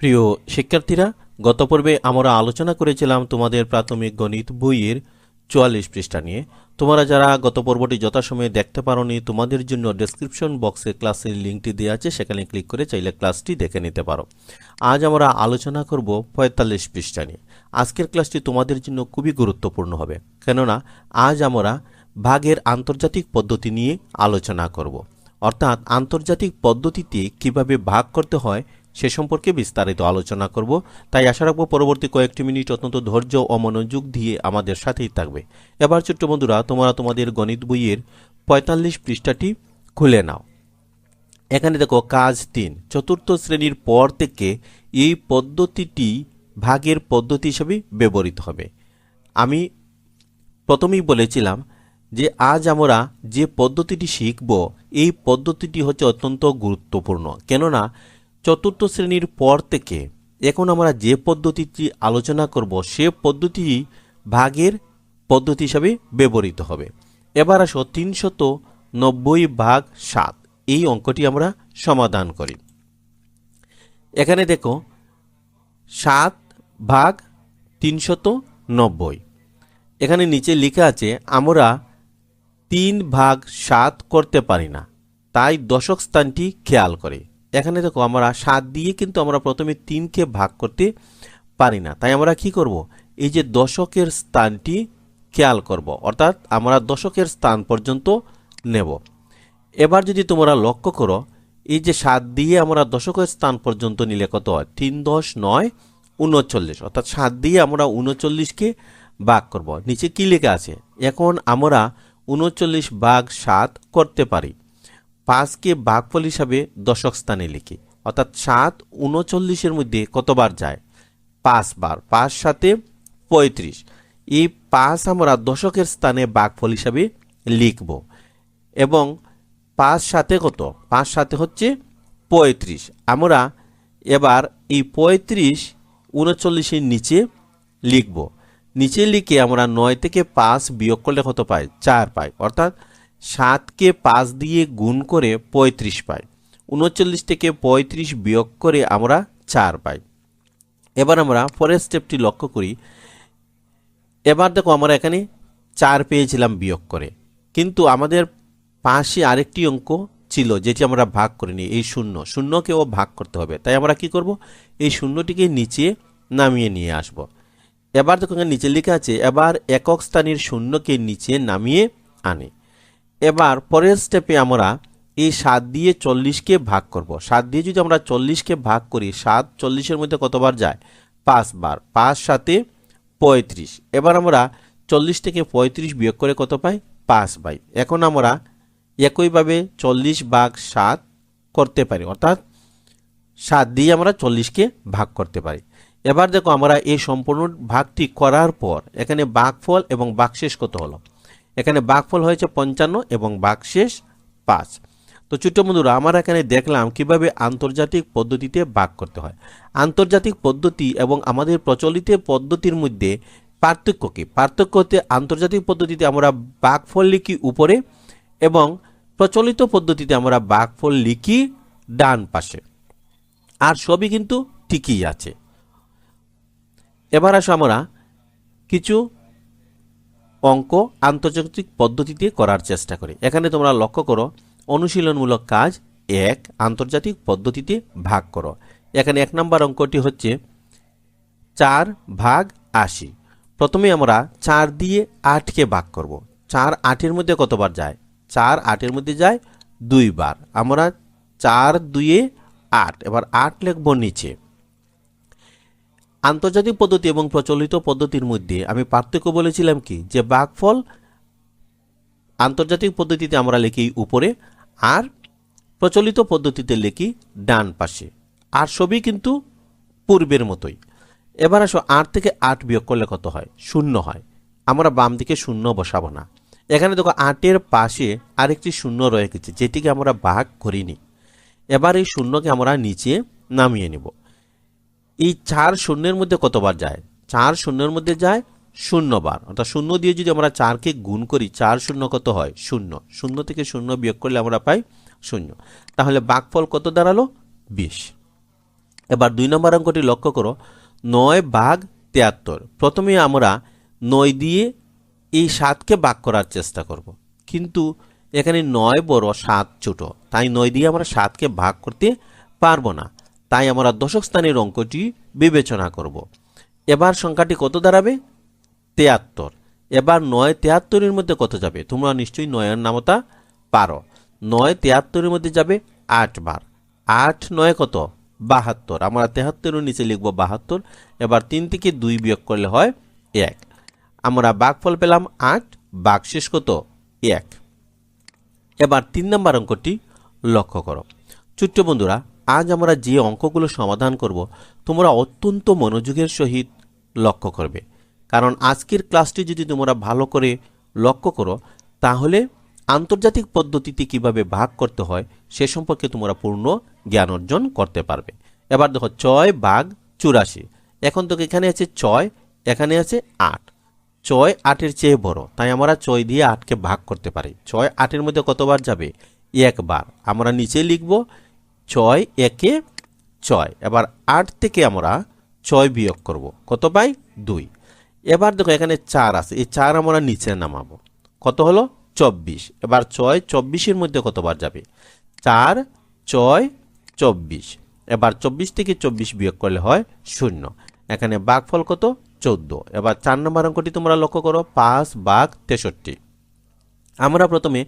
প্রিয় শিক্ষার্থীরা, গত পর্বে আমরা আলোচনা করেছিলাম তোমাদের প্রাথমিক গণিত বইয়ের চুয়াল্লিশ পৃষ্ঠা নিয়ে। তোমরা যারা গত পর্বটি যথাসময়ে দেখতে পারোনি, তোমাদের জন্য ডেসক্রিপশন বক্সে ক্লাসের লিঙ্কটি দেওয়া আছে, সেখানে ক্লিক করে চাইলে ক্লাসটি দেখে নিতে পারো। আজ আমরা আলোচনা করব পঁয়তাল্লিশ পৃষ্ঠা নিয়ে। আজকের ক্লাসটি তোমাদের জন্য খুবই গুরুত্বপূর্ণ হবে, কেননা আজ আমরা ভাগের আন্তর্জাতিক পদ্ধতি নিয়ে আলোচনা করব। অর্থাৎ আন্তর্জাতিক পদ্ধতিতে কীভাবে ভাগ করতে হয় সে সম্পর্কে বিস্তারিত আলোচনা করব। তাই আশা রাখব পরবর্তী কয়েকটি মিনিট অত্যন্ত ধৈর্য ও মনোযোগ দিয়ে আমাদের সাথেই থাকবে। এবার ছোট্ট বন্ধুরা, তোমরা তোমাদের গণিত বইয়ের পঁয়তাল্লিশ পৃষ্ঠাটি খুলে নাও। এখানে দেখো, কাজ তিন। চতুর্থ শ্রেণির পর থেকে এই পদ্ধতিটি ভাগের পদ্ধতি হিসেবে ব্যবহৃত হবে। আমি প্রথমেই বলেছিলাম যে আজ আমরা যে পদ্ধতিটি শিখব, এই পদ্ধতিটি হচ্ছে অত্যন্ত গুরুত্বপূর্ণ। কেননা চতুর্থ শ্রেণির পর থেকে এখন আমরা যে পদ্ধতিটি আলোচনা করব, সে পদ্ধতি ভাগের পদ্ধতি হিসাবে ব্যবহৃত হবে। এবার আসো তিনশত নব্বই ভাগ সাত। এই অঙ্কটি আমরা সমাধান করি। এখানে দেখো, সাত ভাগ তিনশত নব্বই। এখানে নিচে লেখা আছে, আমরা তিন ভাগ সাত করতে পারি না, তাই দশক স্থানটি খেয়াল করে। এখানে দেখো আমরা সাত দিয়ে কিন্তু আমরা প্রথমে তিনকে ভাগ করতে পারি না। তাই আমরা কি করব? এই যে দশকের স্থানটি খেয়াল করব। অর্থাৎ আমরা দশকের স্থান পর্যন্ত নেব। এবার যদি তোমরা লক্ষ্য করো, এই যে সাত দিয়ে আমরা দশকের স্থান পর্যন্ত নিলে কত হয়? তিন দশ নয় উনচল্লিশ। অর্থাৎ সাত দিয়ে আমরা উনচল্লিশকে ভাগ করব। নিচে কি লেখা আছে? এখন আমরা উনচল্লিশ ভাগ সাত করতে পারি। পাঁচকে ভাগফল হিসাবে দশক স্থানে লিখি। অর্থাৎ সাত উনচল্লিশের মধ্যে কতবার যায়? পাঁচবার। পাঁচ সাথে পঁয়ত্রিশ। এই পাঁচ আমরা দশকের স্থানে ভাগফল হিসাবে লিখব। এবং পাঁচ সাথে কত? পাঁচ সাথে হচ্ছে পঁয়ত্রিশ। আমরা এবার এই পঁয়ত্রিশ উনচল্লিশের নিচে লিখব। নিচে লিখে আমরা নয় থেকে পাঁচ বিয়োগ করলে কত পাই? চার পাই। অর্থাৎ সাতকে পাঁচ দিয়ে গুণ করে পঁয়ত্রিশ পাই। উনচল্লিশ থেকে পঁয়ত্রিশ বিয়োগ করে আমরা চার পাই। এবার আমরা পরের স্টেপটি লক্ষ্য করি। এবার দেখো আমরা এখানে চার পেয়েছিলাম বিয়োগ করে। কিন্তু আমাদের পাশে আরেকটি অঙ্ক ছিল যেটি আমরা ভাগ করিনি, এই শূন্য। শূন্যকেও ভাগ করতে হবে। তাই আমরা কি করব? এই শূন্যটিকে নিচে নামিয়ে নিয়ে আসব। এবার দেখো নিচে লেখা আছে, এবার একক স্থানের শূন্যকে নিচে নামিয়ে আনে। এবার পরের স্টেপে আমরা এই সাত দিয়ে চল্লিশকে ভাগ করব। সাত দিয়ে যদি আমরা চল্লিশকে ভাগ করি, সাত চল্লিশের মধ্যে কতবার যায়? পাঁচবার। পাঁচ সাথে পঁয়ত্রিশ। এবার আমরা চল্লিশ থেকে পঁয়ত্রিশ বিয়োগ করে কত পাই? পাঁচ পাই। এখন আমরা একইভাবে চল্লিশ ভাগ সাত করতে পারি, অর্থাৎ সাত দিয়ে আমরা চল্লিশকে ভাগ করতে পারি। এবার দেখো আমরা এই সম্পূর্ণ ভাগটি করার পর এখানে বাঘফল এবং বাকশেষ কত হলো? এখানে বাঘফল হয়েছে পঞ্চান্ন এবং বাকশেষ পাঁচ। তো ছোট্ট বন্ধুরা, আমরা এখানে দেখলাম কীভাবে আন্তর্জাতিক পদ্ধতিতে ভাগ করতে হয়। আন্তর্জাতিক পদ্ধতি এবং আমাদের প্রচলিত পদ্ধতির মধ্যে পার্থক্য কী? পার্থক্য হতে আন্তর্জাতিক পদ্ধতিতে আমরা বাঘফল লিখি উপরে এবং প্রচলিত পদ্ধতিতে আমরা বাঘফল লিখি ডান পাশে। আর সবই কিন্তু ঠিকই আছে। এবার আসো আমরা কিছু অঙ্ক আন্তর্জাতিক পদ্ধতিতে করার চেষ্টা করে। এখানে তোমরা লক্ষ্য করো, অনুশীলনমূলক কাজ এক, আন্তর্জাতিক পদ্ধতিতে ভাগ করো। এখানে এক নম্বর অঙ্কটি হচ্ছে চার ভাগ আশি। প্রথমে আমরা চার দিয়ে আটকে ভাগ করব। চার আটের মধ্যে কতবার যায়? চার আটের মধ্যে যায় দুইবার। আমরা চার দুয়ে আট। এবার আট লিখব নিচে। আন্তর্জাতিক পদ্ধতি এবং প্রচলিত পদ্ধতির মধ্যে আমি পার্থক্য বলেছিলাম কি? যে বাঘফল আন্তর্জাতিক পদ্ধতিতে আমরা লিখি উপরে আর প্রচলিত পদ্ধতিতে লিখি ডান পাশে। আর সবই কিন্তু পূর্বের মতোই। এবার আসো আট থেকে আট বিয়োগ করলে কত হয়? শূন্য হয়। আমরা বাম দিকে শূন্য বসাবো না। এখানে দেখো আটের পাশে আরেকটি শূন্য রয়ে গেছে, যেটিকে আমরা ভাগ করিনি। এবার এই শূন্যকে আমরা নিচে নামিয়ে নেব। এই চার শূন্যের মধ্যে কতবার যায়? চার শূন্যের মধ্যে যায় শূন্যবার। অর্থাৎ শূন্য দিয়ে যদি আমরা চারকে গুণ করি, চার শূন্য কত হয়? শূন্য। শূন্য থেকে শূন্য বিয়োগ করলে আমরা পাই শূন্য। তাহলে বাঘফল কত দাঁড়াল? বিশ। এবার দুই নম্বর অঙ্কটি লক্ষ্য করো। নয় বাঘ তিয়াত্তর। প্রথমে আমরা নয় দিয়ে এই সাতকে ভাগ করার চেষ্টা করব। কিন্তু এখানে নয় বড়, সাত ছোট। তাই নয় দিয়ে আমরা সাতকে ভাগ করতে পারব না। তাই আমরা দশক স্থানের অঙ্কটি বিবেচনা করব। এবার সংখ্যাটি কত দাঁড়াবে? তেয়াত্তর। এবার নয় তেয়াত্তরের মধ্যে কত যাবে? তোমরা নিশ্চয়ই নয়ের নামতা পারো। নয় তেয়াত্তরের মধ্যে যাবে আট বার। আট নয় কত? বাহাত্তর। আমরা তেহাত্তরের নিচে লিখব বাহাত্তর। এবার তিন থেকে দুই বিয়োগ করলে হয় এক। আমরা বাঘফল পেলাম আট বাঘশেষ কত? এক। এবার তিন নম্বর অঙ্কটি লক্ষ্য করো। ছোট্ট বন্ধুরা আজ আমরা যে অঙ্কগুলো সমাধান করব, তোমরা অত্যন্ত মনোযোগের সহিত লক্ষ্য করবে। কারণ আজকের ক্লাসটি যদি তোমরা ভালো করে লক্ষ্য করো, তাহলে আন্তর্জাতিক পদ্ধতিতে কীভাবে ভাগ করতে হয়, সে সম্পর্কে তোমরা পূর্ণ জ্ঞান অর্জন করতে পারবে। এবার দেখো, ছয় ভাগ চুরাশি। এখন তো এখানে আছে ছয়, এখানে আছে আট। ছয় আটের চেয়ে বড়, তাই আমরা ছয় দিয়ে আটকে ভাগ করতে পারি। ছয় আটের মধ্যে কতবার যাবে? একবার। আমরা নিচে লিখব ছয়, একে ছয়। এবার আট থেকে আমরা ছয় বিয়োগ করব। কত পাই? দুই। এবার দেখো, এখানে চার আছে। এই চার আমরা নিচে নামাবো। কত হলো? চব্বিশ। এবার ছয়, চব্বিশের মধ্যে কতবার যাবে? চার, ছয়, চব্বিশ। এবার চব্বিশ থেকে চব্বিশ বিয়োগ করলে হয় শূন্য। এখানে বাঘফল কত? চোদ্দ। এবার চার নম্বর অঙ্কটি তোমরা লক্ষ্য করো। পাঁচ বাঘ তেষট্টি। আমরা প্রথমে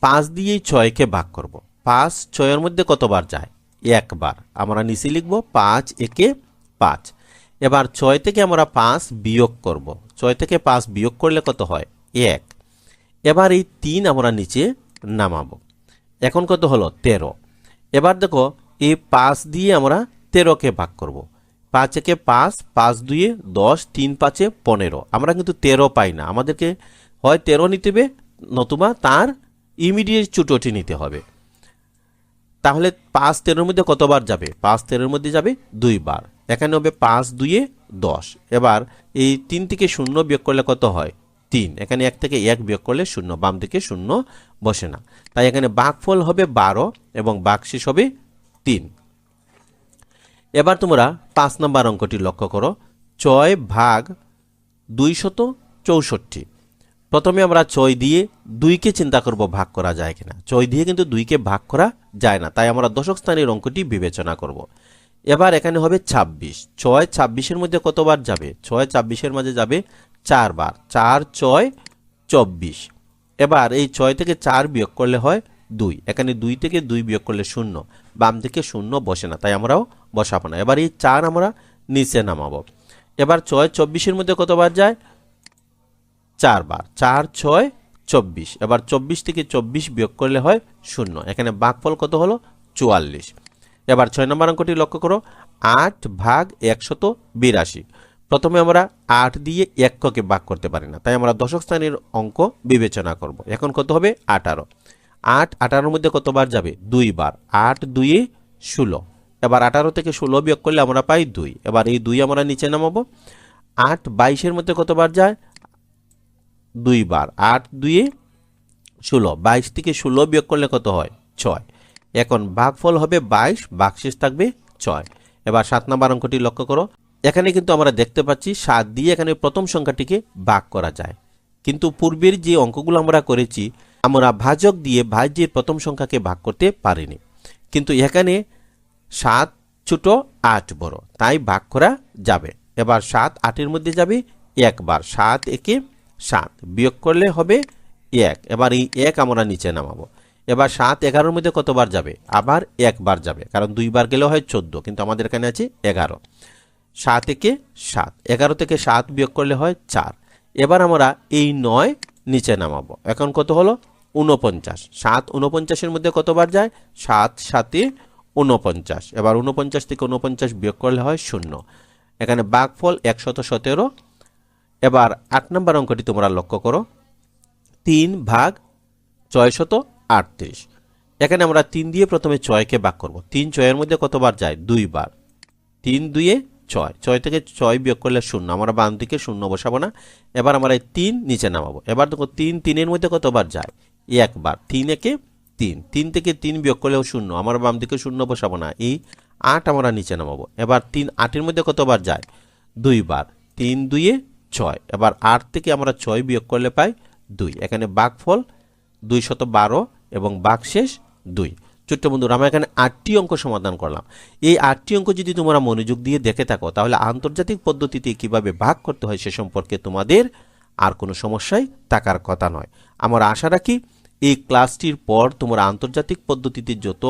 পাঁচ দিয়েই ছয়কে ভাগ করব। পাঁচ ছয়ের মধ্যে কতবার যায়? একবার। আমরা নিচে লিখব পাঁচ একে পাঁচ। এবার ছয় থেকে আমরা পাঁচ বিয়োগ করব। ছয় থেকে পাঁচ বিয়োগ করলে কত হয়? এক। এবার এই তিন আমরা নিচে নামাবো। এখন কত হলো? তেরো। এবার দেখো, এই পাঁচ দিয়ে আমরা তেরোকে ভাগ করব। পাঁচ একে পাঁচ পাঁচ দুয়ে দশ, তিন পাঁচে পনেরো। আমরা কিন্তু তেরো পাই না। আমাদেরকে হয় তেরো নিতে হবে, নতুবা তার ইমিডিয়েট চুটোটি নিতে হবে। তাহলে পাঁচ তেরোর মধ্যে কতবার যাবে? পাঁচ তেরোর মধ্যে যাবে দুইবার। এখানে হবে পাঁচ দুইয়ে দশ। এবার এই তিন থেকে শূন্য বিয়োগ করলে কত হয়? তিন। এখানে এক থেকে এক বিয়োগ করলে শূন্য, বাম দিকে শূন্য বসে না। তাই এখানে বাঘফল হবে বারো এবং বাঘশেষ হবে তিন। এবার তোমরা পাঁচ নম্বর অঙ্কটি লক্ষ্য করো। ছয় ভাগ দুইশত চৌষট্টি। প্রথমে আমরা ছয় দিয়ে দুইকে চিন্তা করব ভাগ করা যায় কিনা। ছয় দিয়ে কিন্তু দুইকে ভাগ করা যায় না, তাই আমরা দশক স্থানের অঙ্কটি বিবেচনা করব। এবার এখানে হবে ২৬ ছয় ছাব্বিশের মধ্যে কতবার যাবে? ছয় ছাব্বিশের মাঝে যাবে চারবার। চার, ছয়, চব্বিশ। এবার এই ছয় থেকে চার বিয়োগ করলে হয় দুই। এখানে দুই থেকে দুই বিয়োগ করলে শূন্য। বাম থেকে শূন্য বসে না, তাই আমরাও বসাবো না। এবার এই চার আমরা নিচে নামাবো। এবার ছয়, চব্বিশের মধ্যে কতবার যায়? চারবার। চার, ছয়, চব্বিশ। এবার চব্বিশ থেকে চব্বিশ বিয়োগ করলে হয় শূন্য। এখানে বাঘফল কত হলো? চুয়াল্লিশ। এবার ছয় নম্বর অঙ্কটি লক্ষ্য করো। আট ভাগ একশত বিরাশি। প্রথমে আমরা আট দিয়ে এককে ভাগ করতে পারি না। তাই আমরা দশক স্থানের অঙ্ক বিবেচনা করব। এখন কত হবে? আঠারো। আট, আঠারোর মধ্যে কতবার যাবে? দুইবার। আট দুইয়ে ষোলো। এবার আঠারো থেকে ষোলো বিয়োগ করলে আমরা পাই দুই। এবার এই দুই আমরা নিচে নামাবো। আট, বাইশের মধ্যে কতবার যায়? দুইবার। আট দুইয়ে ষোলো। বাইশ থেকে ষোলো বিয়োগ করলে কত হয়? ছয়। এখন ভাগফল হবে বাইশ বাকশেষ থাকবে ছয়। এবার সাত নম্বর অঙ্কটি লক্ষ্য করো। এখানে কিন্তু আমরা দেখতে পাচ্ছি সাত দিয়ে এখানে প্রথম সংখ্যাটিকে ভাগ করা যায়। কিন্তু পূর্বের যে অঙ্কগুলো আমরা করেছি, আমরা ভাজক দিয়ে ভাজ্যের প্রথম সংখ্যাকে ভাগ করতে পারিনি। কিন্তু এখানে সাত ছোট আট বড়, তাই ভাগ করা যাবে। এবার সাত আটের মধ্যে যাবে একবার। সাত একে সাত। বিয়োগ করলে হবে এক। এবার এই এক আমরা নিচে নামাবো। এবার সাত এগারোর মধ্যে কতবার যাবে? আবার একবার যাবে। কারণ দুইবার গেলে হয় চোদ্দ, কিন্তু আমাদের এখানে আছে এগারো। সাত একে সাত। এগারো থেকে সাত বিয়োগ করলে হয় চার। এবার আমরা এই নয় নিচে নামাবো। এখন কত হলো? উনপঞ্চাশ সাত উনপঞ্চাশের মধ্যে কতবার যায়? সাত সাতে উনপঞ্চাশ এবার উনপঞ্চাশ থেকে উনপঞ্চাশ বিয়োগ করলে হয় শূন্য। এখানে বাঘফল একশত সতেরো এবার আট নম্বর অঙ্কটি তোমরা লক্ষ্য করো। তিন ভাগ ছয়শত আটত্রিশ। এখানে আমরা তিন দিয়ে প্রথমে ছয়কে ভাগ করব। তিন ছয়ের মধ্যে কতবার যায়? দুইবার। তিন দুইয়ে ছয়। ছয় থেকে ছয় বিয়োগ করলে শূন্য। আমরা বাম দিকে শূন্য বসাবো না। এবার আমরা এই তিন নিচে নামাবো। এবার দেখো, তিন তিনের মধ্যে কতবার যায়? একবার। তিন একে তিন। তিন থেকে তিন বিয়োগ করলেও শূন্য। আমরা বাম দিকে শূন্য বসাবো না। এই আট আমরা নিচে নামাবো। এবার তিন আটের মধ্যে কতবার যায়? দুইবার। তিন দুইয়ে ছয়। এবার আট থেকে আমরা ছয় বিয়োগ করলে পাই দুই। এখানে বাঘফল দুই শত বারো এবং বাঘশেষ দুই। ছোট্ট বন্ধুরা, আমরা এখানে আটটি অঙ্ক সমাধান করলাম। এই আটটি অঙ্ক যদি তোমরা মনোযোগ দিয়ে দেখে থাকো, তাহলে আন্তর্জাতিক পদ্ধতিতে কীভাবে ভাগ করতে হয় সে সম্পর্কে তোমাদের আর কোনো সমস্যাই থাকার কথা নয়। আমরা আশা রাখি এই ক্লাসটির পর তোমরা আন্তর্জাতিক পদ্ধতিতে যত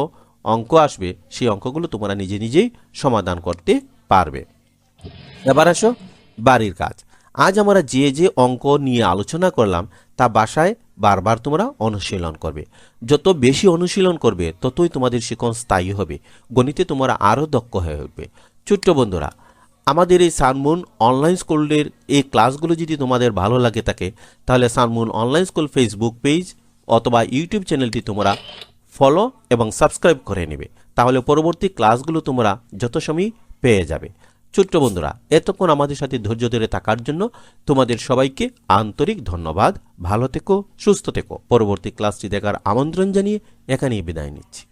অঙ্ক আসবে, সেই অঙ্কগুলো তোমরা নিজে নিজেই সমাধান করতে পারবে। এবার আসো বাড়ির কাজ। আজ আমরা যে যে অঙ্ক নিয়ে আলোচনা করলাম, তা বাসায় বারবার তোমরা অনুশীলন করবে। যত বেশি অনুশীলন করবে, ততই তোমাদের শিখন স্থায়ী হবে। গণিতে তোমরা আরও দক্ষ হয়ে উঠবে। ছোট্ট বন্ধুরা, আমাদের এই সানমুন অনলাইন স্কুলের এই ক্লাসগুলো যদি তোমাদের ভালো লাগে থাকে, তাহলে Sunmoon online school Facebook page অথবা ইউটিউব চ্যানেলটি তোমরা ফলো এবং সাবস্ক্রাইব করে নেবে। তাহলে পরবর্তী ক্লাসগুলো তোমরা যত সময় পেয়ে যাবে। ছোট্ট বন্ধুরা, এতক্ষণ আমাদের সাথে ধৈর্য ধরে থাকার জন্য তোমাদের সবাইকে আন্তরিক ধন্যবাদ। ভালো থেকো, সুস্থ থেকো। পরবর্তী ক্লাসটি দেখার আমন্ত্রণ জানিয়ে এখানেই বিদায় নিচ্ছি।